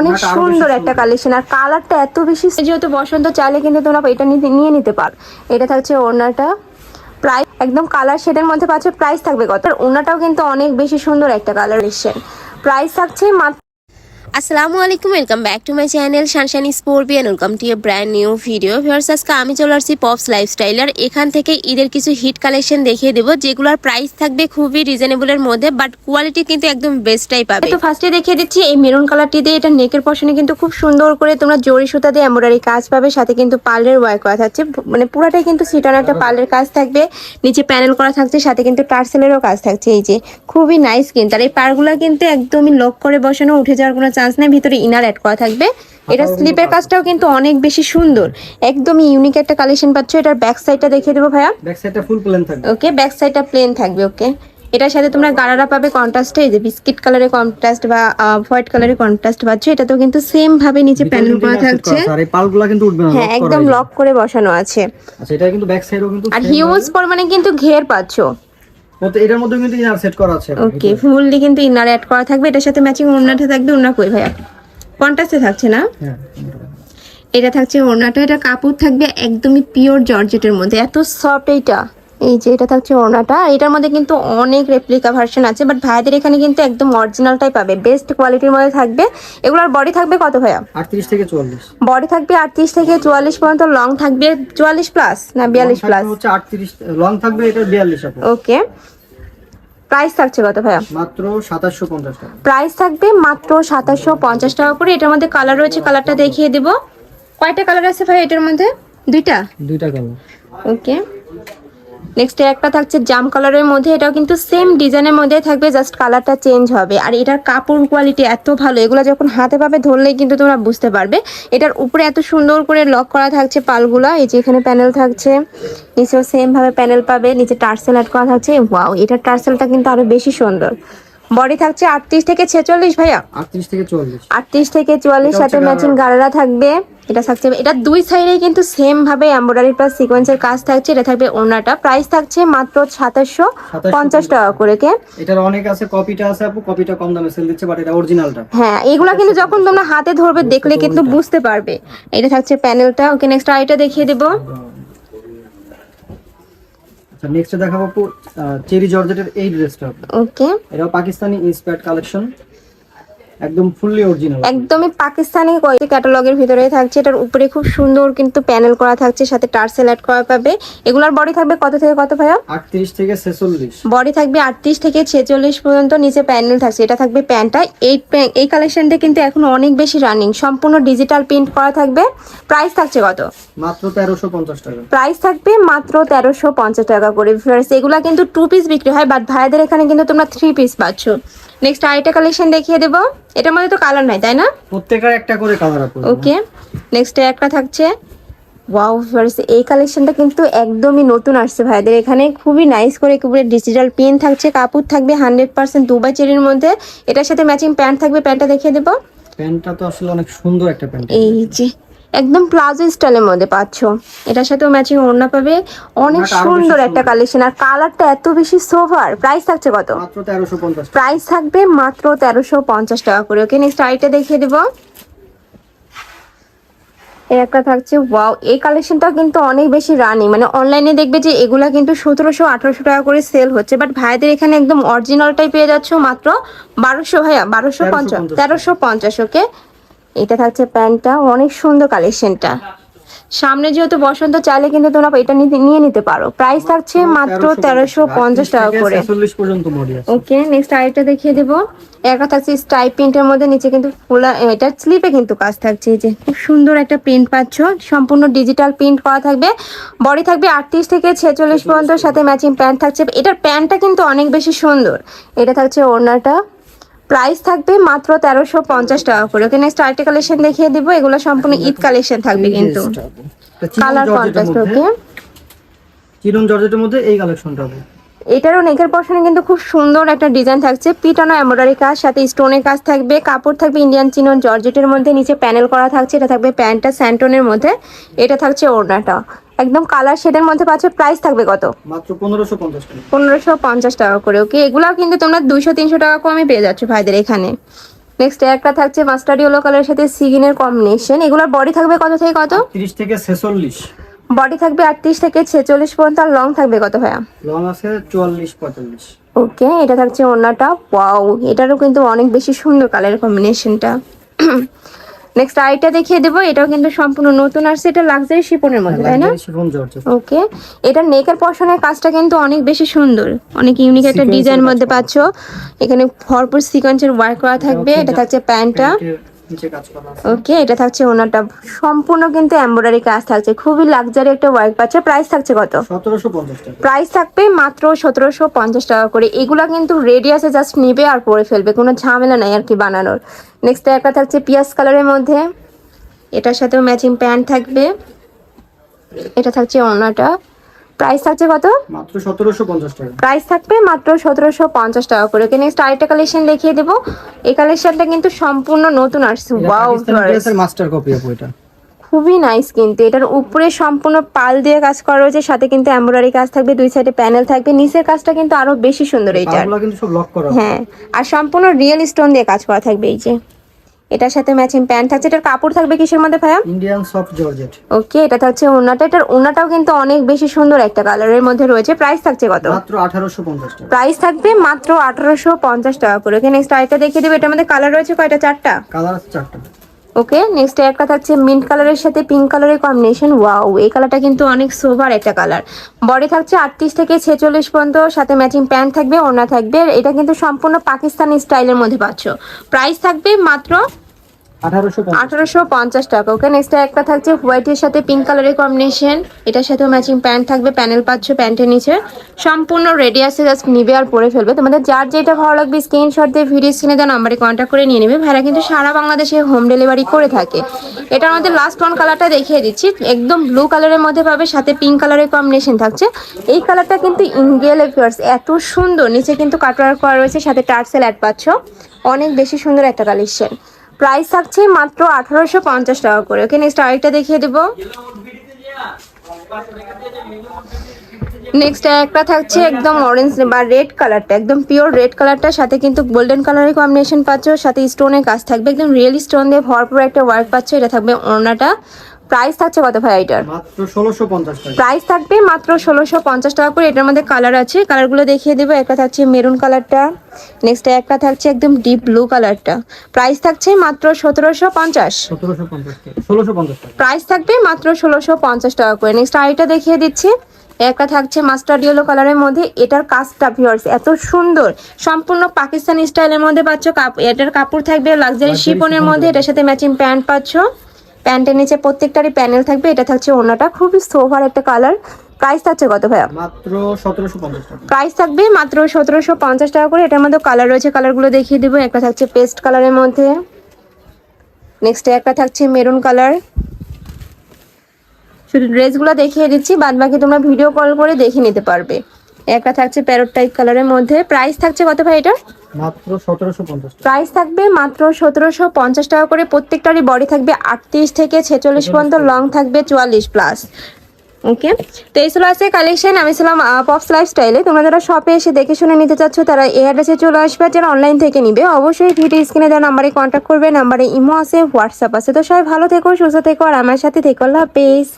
অনেক সুন্দর একটা কালেকশন আর কালারটা এত বেশি যেহেতু বসন্ত চাইলে কিন্তু তোমরা এটা নিতে নিয়ে নিতে পারো। এটা থাকছে ওড়নাটা। প্রাইস একদম কালার শেডের মধ্যে পাচ্ছে প্রাইস থাকবে কত? আর ওড়নাটাও কিন্তু অনেক বেশি সুন্দর একটা কালার এসছে প্রাইস থাকছে মাত্র আসসালামু আলাইকুম welcome back to my channel sunshine স্পোর্বিয়ান welcome to a brand new video viewers আজকে আমি চলে আসছি পপস লাইফস্টাইল আর এখান থেকে ঈদের কিছু হিট কালেকশন দেখিয়ে দেবো যেগুলোর প্রাইস থাকবে খুবই রিজনেবলের মধ্যে বাট কোয়ালিটি কিন্তু একদম বেস্টটাই পাবে। তো ফার্স্টে দেখিয়ে দিচ্ছি এই মেরুন কালারটি দিয়ে এটা নেকের পশনে কিন্তু খুব সুন্দর করে তোমরা জরি সুতা দিয়ে এমব্রয়ডারি কাজ পাবে সাথে কিন্তু পার্লের ওয়ার্ক করা থাকছে মানে পুরাটাই কিন্তু সিটানো একটা পার্লের কাজ থাকবে নিচে প্যানেল করা থাকছে সাথে কিন্তু টার্সেলেরও কাজ থাকছে এই যে খুবই নাইস কিন্তু আর এই পারগুলো কিন্তু একদমই লক করে বসানো উঠে যাওয়ার কোনো চান্স নেই ভিতরে ইনার অ্যাড করা থাকবে। এটা স্লিপের কাজটাও কিন্তু অনেক বেশি সুন্দর। একদমই ইউনিক একটা কালেকশন পাচ্ছ। এটার ব্যাক সাইডটা দেখিয়ে দেবো ভাইয়া। ব্যাক সাইডটা ফুল প্লেন থাকবে। ওকে ব্যাক সাইডটা প্লেন থাকবে ওকে এটার সাথে তোমরা গাড়ারা পাবে কন্ট্রাস্টে এই যে বিস্কিট কালারের কন্ট্রাস্ট বা হোয়াইট কালারের কন্ট্রাস্ট পাচ্ছ। এটাতেও কিন্তু সেম ভাবে নিচে প্যানেল করা থাকছে। আর এই পালগুলো কিন্তু উঠবে না হ্যাঁ একদম লক করে বসানো আছে। আচ্ছা এটা কিন্তু ব্যাক সাইডও কিন্তু আর হিউজ পরিমাণে কিন্তু ঘের পাচ্ছ। ওতে এটার মধ্যে কিন্তু ইনার সেট করা আছে। ওকে ফুললি কিন্তু ইনার অ্যাড করা থাকবে এটার সাথে ম্যাচিং ওড়নাটা থাকবে ওড়না কই ভাইয়া? কন্ট্রাস্টে থাকছে না? হ্যাঁ এটা থাকছে ওড়নাটা এটা কাপড় থাকবে একদমই পিওর জর্জেটের মধ্যে এত সফট এইটা। এই যে এটা থাকছে ওড়নাটা এটার মধ্যে কিন্তু অনেক রেপ্লিকা ভার্সন আছে বাট ভাইদের এখানে কিন্তু একদম অরিজিনালটাই পাবে বেস্ট কোয়ালিটির মধ্যে থাকবে। এগুলোর বডি থাকবে কত ভাইয়া? 38 থেকে 44 বডি থাকবে আটত্রিশ থেকে চুয়াল্লিশ পর্যন্ত লং থাকবে চুয়াল্লিশ প্লাস না বিয়াল্লিশ প্লাস হচ্ছে 38 লং থাকবে এটা 42 আপু ওকে প্রাইস থাকছে কত ভাইয়া? মাত্র 2750 টাকা। প্রাইস থাকবে মাত্র সাতাশশো পঞ্চাশ টাকা করে এটার মধ্যে কালার রয়েছে কালারটা দেখিয়ে দেব। কয়টা কালার আছে ভাই এটার মধ্যে? দুইটা? দুইটা কালার ওকে নেক্সট একটা থাকছে জাম কালারের মধ্যে এটাও কিন্তু সেম ডিজাইনের মধ্যে থাকবে জাস্ট কালারটা চেঞ্জ হবে। আর এটার কাপড় কোয়ালিটি এত ভালো এগুলো যখন হাতে পাবে ধরলেই কিন্তু তোমরা বুঝতে পারবে। এটার উপরে এত সুন্দর করে লক করা থাকছে পালগুলা এই যে এখানে প্যানেল থাকছে নিচেও সেম ভাবে প্যানেল পাবে নিচে টার্সেল অ্যাড করা থাকছে ওয়াও এটার টার্সেলটা কিন্তু আরও বেশি সুন্দর। বডি থাকছে আটত্রিশ থেকে ছেচল্লিশ ভাইয়া? 38 থেকে 44 আটত্রিশ থেকে চুয়াল্লিশ সাথে ম্যাচিং গাড়ারা থাকবে। এটা থাকছে এটা দুই সাইডে কিন্তু সেম ভাবে এমব্রয়ডারি প্লাস সিকোয়েন্সের কাজ থাকছে। এটা থাকবে ওনাটা। প্রাইস থাকছে মাত্র সাতাশশো পঞ্চাশ টাকা করে কে এটার অনেক আছে কপিটা আছে আপু। কপিটা কম দামে সেল দিচ্ছে বাট এটা অরিজিনালটা হ্যাঁ এগুলা কিন্তু যখন তোমরা হাতে ধরবে দেখলে কিন্তু বুঝতে পারবে। এটা থাকছে প্যানেলটা ওকে নেক্সট আইটা দেখিয়ে দেবো। আচ্ছা নেক্সট দেখাবো আপু চেরি জর্জেটের এই ড্রেসটা ওকে এটাও পাকিস্তানি ইন্সপায়ার্ড কালেকশন একদম ফুললি অরিজিনাল একদমই পাকিস্তানি ক্যাটালগের ভিতরে থাকছে। এটার উপরে খুব সুন্দর কিন্তু প্যানেল করা থাকছে সাথে টার্সেল অ্যাড করা পাবে। এগুলার বডি থাকবে কত থেকে কত ভাইয়া? 38 থেকে 46 বডি থাকবে আটত্রিশ থেকে ছেচল্লিশ পর্যন্ত নিচে প্যানেল থাকছে। এটা থাকবে প্যান্টটা এই এই কালেকশনটা কিন্তু এখন অনেক বেশি রানিং সম্পূর্ণ ডিজিটাল প্রিন্ট করা থাকবে। প্রাইস থাকছে কত? মাত্র 1350 টাকা। প্রাইস থাকবে মাত্র তেরোশো পঞ্চাশ টাকা করে ভিউয়ার্স এগুলা কিন্তু টু পিস বিক্রি হয় বাট ভাইয়াদের এখানে কিন্তু তোমরা থ্রি পিস পাচ্ছ। নেক্সট আরেকটা কালেকশন দেখিয়ে দেবো। এটার মধ্যে তো কালার নাই তাই না? প্রত্যেকের একটা করে কালার আছে। ওকে নেক্সট একটা থাকছে। ওয়াও ভিউয়ার্স এই কালেকশনটা কিন্তু একদমই নতুন আসছে ভাইদের। এখানে খুবই নাইস করে একেবারে ডিজিটাল পেন থাকছে কাপড় থাকবে হান্ড্রেড পার্সেন্ট দুবা চেরির মধ্যে। এটার সাথে ম্যাচিং প্যান্ট থাকবে প্যান্টটা দেখিয়ে দেবো। প্যান্টটা তো আসলে অনেক সুন্দর একটা প্যান্ট এই যে একদম প্লাজো স্টাইলের মধ্যে পাচ্ছ। এটার সাথেও ম্যাচিং ওড়না পাবে। অনেক সুন্দর একটা কালেকশন আর কালারটা এত বেশি সোভার প্রাইস থাকছে কত? মাত্র 1350 প্রাইস থাকবে মাত্র তেরোশো পঞ্চাশ টাকা করে। ওকে নেক্সট আইটা দেখিয়ে দেবো। একটা থাকছে ওয়াও এই কালেকশনটা কিন্তু অনেক বেশি রানিং মানে অনলাইনে দেখবে যে এগুলা কিন্তু সতেরোশো আঠারোশো টাকা করে সেল হচ্ছে। বাট ভাইদের এখানে একদম অরিজিনালটাই পেয়ে যাচ্ছ মাত্র বারোশো ভাইয়া বারোশো পঞ্চাশ তেরোশো পঞ্চাশ ওকে এটা থাকছে প্যান্টটা অনেক সুন্দর কালেকশনটা। সামনে যেহেতু বসন্ত চাইলে কিন্তু তোমরা এটা নিয়ে নিতে পারো। প্রাইস থাকছে মাত্র তেরোশো পঞ্চাশ টাকা। করে। 46 পর্যন্ত বডি আছে। ওকে নেক্সট আরেকটা দেখিয়ে দেবো। একটা থাকছে স্টাইপ প্রিন্টের মধ্যে নিচে কিন্তু ফুলা এটা স্লিপে কিন্তু কাজ থাকছে। এই যে খুব সুন্দর একটা প্রিন্ট পাচ্ছ। সম্পূর্ণ ডিজিটাল প্রিন্ট করা থাকবে। বডি থাকবে আটত্রিশ থেকে ছেচল্লিশ পর্যন্ত সাথে ম্যাচিং প্যান্ট থাকছে। এটার প্যান্টটা কিন্তু অনেক বেশি সুন্দর। এটা থাকছে ওড়নাটা। প্রাইস থাকবে মাত্র তেরোশো পঞ্চাশ টাকা করে। ওকে নেক্সট আরেকটা কালেকশন দেখিয়ে দেবো। এগুলো সম্পূর্ণ ঈদ কালেকশন থাকবে কিন্তু। কালার কন্ট্রাস্ট ওকে? চিরন জর্জেটের মধ্যে এই কালেকশনটা হবে। এটারও নেকের পশনে কিন্তু খুব সুন্দর একটা ডিজাইন থাকছে। পিটানো এমব্রয়ডারি কাজ সাথে স্টোনের কাজ থাকবে। কাপড় থাকবে ইন্ডিয়ান চিনন জর্জেটের মধ্যে। নিচে প্যানেল করা থাকছে। এটা থাকবে প্যান্টটা স্যান্টনের মধ্যে। এটা থাকছে ওড়নাটা। একদম কালার শেডের মধ্যে পাচ্ছে প্রাইস থাকবে কত? মাত্র 1550 টাকা। পনেরোশো পঞ্চাশ টাকা করে ওকে এগুলাও কিন্তু তোমরা দুইশো তিনশো টাকা কমে পেয়ে যাচ্ছ ভাইদের এখানে। নেক্সট একটা থাকছে মাস্টার্ড ইয়েলো কালারের সাথে সিগিনের কম্বিনেশন এগুলোর বডি থাকবে কত থেকে কত? তিরিশ থেকে ছেচল্লিশ। বডি থাকবে আটত্রিশ থেকে ছেচল্লিশ পর্যন্ত আর লং থাকবে কত ভাইয়া? লং আছে চুয়াল্লিশ পঁয়তাল্লিশ। ওকে এটা থাকছে ওড়নাটা। ওয়াও এটারও কিন্তু অনেক বেশি সুন্দর কালার কম্বিনেশনটা নেক্সট আইটা দেখিয়ে দেবো এটাও কিন্তু সম্পূর্ণ নতুন আসছে এটা লাক্সারি শিপনের মধ্যে তাই না? ওকে এটা নেকের পশনের কাজটা কিন্তু অনেক বেশি সুন্দর। অনেক ইউনিক একটা ডিজাইন মধ্যে। পাচ্ছ। এখানে ভরপুর সিকোয়েন্সের ওয়ার্ক করা থাকবে। এটা থাকছে প্যান্টটা। ওকে এটা থাকছে ওনাটা সম্পূর্ণ কিন্তু এমব্রয়ডারি কাজ থাকছে। খুবই লাক্সারি একটা ওয়ার্ক পাচ্ছে। প্রাইস থাকছে কত? প্রাইস থাকবে মাত্র সতেরোশো পঞ্চাশ টাকা করে। এগুলা কিন্তু রেডিয়াসে জাস্ট নিবে আর পরে ফেলবে। কোনো ঝামেলা নাই আর কি বানানোর। নেক্সট একটা থাকছে পিয়াজ কালারের মধ্যে। এটার সাথেও ম্যাচিং প্যান্ট থাকবে। এটা থাকছে ওনাটা। প্রাইস থাকছে কত? মাত্র সতেরোশো পঞ্চাশ টাকা। প্রাইস থাকবে মাত্র সতেরোশো পঞ্চাশ টাকা করে। নেক্সট আরেকটা কালেকশন দেখিয়ে দেবো। এই কালেকশনটা কিন্তু সম্পূর্ণ নতুন আসছে। ওয়াও মাস্টার কপি আপু এটা। খুবই নাইস কিন্তু। এটার উপরে সম্পূর্ণ পাল দিয়ে কাজ করা রয়েছে। সাথে কিন্তু এমব্রয়ডারি কাজ থাকবে। দুই সাইডে প্যানেল থাকবে। নিচের কাজটা কিন্তু আরও বেশি সুন্দর করা। হ্যাঁ আর সম্পূর্ণ রিয়েল স্টোন দিয়ে কাজ করা থাকবে এই যে। এটার সাথে ম্যাচিং প্যান্ট থাকছে এটার কাপড় থাকবে কিসের মধ্যে ভাইয়া? ইন্ডিয়ান সফট জর্জেট ওকে এটা থাকছে ওনাটা এটার ওনাটাও কিন্তু অনেক বেশি সুন্দর একটা কালারের মধ্যে রয়েছে। প্রাইস থাকছে কত? মাত্র আঠারোশো পঞ্চাশ টাকা। প্রাইস থাকবে মাত্র আঠারোশো পঞ্চাশ টাকা করে। ওকে নেক্সট আইটা দেখিয়ে দেব। এটার মধ্যে কালার রয়েছে কয়টা? চারটা? কালার আছে চারটা। ওকে নেক্সট একটা থাকছে মিন্ট কালারের সাথে পিঙ্ক কালারের কম্বিনেশন ওয়াও এই কালারটা কিন্তু অনেক সোভার একটা কালার বডি থাকছে আটত্রিশ থেকে ছেচল্লিশ পর্যন্ত, সাথে ম্যাচিং প্যান্ট থাকবে, ওড়না থাকবে, এটা কিন্তু সম্পূর্ণ পাকিস্তানি স্টাইলের মধ্যে পাচ্ছ। প্রাইস থাকবে মাত্র আঠারোশো পঞ্চাশ টাকা। ওকে নেক্সট একটা থাকছে হোয়াইটের সাথে পিঙ্ক কালারের কম্বিনেশন এটার সাথেও ম্যাচিং প্যান্ট থাকবে প্যানেল পাচ্ছ প্যান্টের নিচে। সম্পূর্ণ রেডি আছে জাস্ট নিবে আর পরে ফেলবে। তোমাদের যার যেটা ভালো লাগবে স্ক্রিনশট দিয়ে ভিডিও স্ক্রিনে দেওয়া নাম্বারে কন্ট্যাক্ট করে নিয়ে নেবে। ভাইরা কিন্তু সারা বাংলাদেশে হোম ডেলিভারি করে থাকে। এটার মধ্যে লাস্ট ওয়ান কালারটা দেখিয়ে দিচ্ছি। একদম ব্লু কালারের মধ্যে পাবে, সাথে পিঙ্ক কালারের কম্বিনেশন থাকছে। এই কালারটা কিন্তু ইন্ডিয়াল এফিয়ার্স এত সুন্দর। নিচে কিন্তু কাটওয়ার করা রয়েছে, সাথে টার্সেল অ্যাড পাচ্ছ। অনেক বেশি সুন্দর একটা কালেকশন প্রাইস থাকছে মাত্র আঠারোশো পঞ্চাশ টাকা করে। ওকে নেক্সট আরেকটা দেখিয়ে দেবো। নেক্সট একটা থাকছে একদম অরেঞ্জ বা রেড কালারটা একদম পিওর রেড কালারটা সাথে কিন্তু গোল্ডেন কালারের কম্বিনেশন পাচ্ছ, সাথে স্টোনের কাজ থাকবে। একদম রিয়েল স্টোন দিয়ে ভরপুর একটা ওয়ার্ক পাচ্ছ, এটা থাকবে ওড়নাটা। প্রাইস থাকছে কত ভাই এটার? প্রাইস থাকবে মাত্র ষোলোশো পঞ্চাশ টাকা করে। এটার মধ্যে কালার আছে। কালারগুলো দেখিয়ে দেবো। একটা থাকছে মেরুন কালারটা নেক্সট একটা থাকছে একদম ডিপ ব্লু কালারটা প্রাইস থাকছে মাত্র সতেরোশো পঞ্চাশ। প্রাইস থাকবে মাত্র ষোলোশো পঞ্চাশ টাকা করে। নেক্সট আরেকটা দেখিয়ে দিচ্ছি। একটা থাকছে মাস্টার্ড ইয়েলো কালারের মধ্যে। এটার কাজটা ভিউয়ার্স এত সুন্দর। সম্পূর্ণ পাকিস্তানি স্টাইলের মধ্যে পাচ্ছ এটার কাপড় থাকবে লাক্সারি শিপনের মধ্যে। এটার সাথে ম্যাচিং প্যান্ট পাচ্ছ। প্যান্টের নিচে প্রত্যেকটারই প্যানেল থাকবে। এটা থাকছে ওনাটা খুবই সোভার একটা কালার। প্রাইস থাকছে কত ভাইয়া? মাত্র সতেরোশো টাকা। প্রাইস থাকবে মাত্র সতেরোশো পঞ্চাশ টাকা করে। এটার মধ্যে কালার রয়েছে। কালারগুলো দেখিয়ে দেবো। একটা থাকছে পেস্ট কালারের মধ্যে। নেক্সট একটা থাকছে মেরুন কালার শুধু ড্রেসগুলো দেখিয়ে দিচ্ছি। বাদ বাকি তোমরা ভিডিও কল করে দেখে নিতে পারবে। একটা থাকছে প্যারোট টাইপ কালারের মধ্যে। প্রাইস থাকছে কত ভাই এটা? মাত্র প্রাইস থাকবে মাত্র সতেরোশো পঞ্চাশ টাকা করে। প্রত্যেকটারই বডি থাকবে আটত্রিশ থেকে ছেচল্লিশ পর্যন্ত লং থাকবে চুয়াল্লিশ প্লাস ওকে তো এই ছিল আছে কালেকশন আমি ছিলাম পপস লাইফস্টাইলে তোমরা যারা শপে এসে দেখে শুনে নিতে চাচ্ছ তারা এই অ্যাড্রেসে চলে আসবে। যারা অনলাইন থেকে নিবে অবশ্যই ভিডিও স্ক্রিনে দেওয়া নাম্বারে কন্ট্যাক্ট করবে। নাম্বারে ইমো আছে হোয়াটসঅ্যাপ আছে। তো সবাই ভালো থেকো সুস্থ থেকো আর আমার সাথে থেকো। আল্লাহ হাফেজ।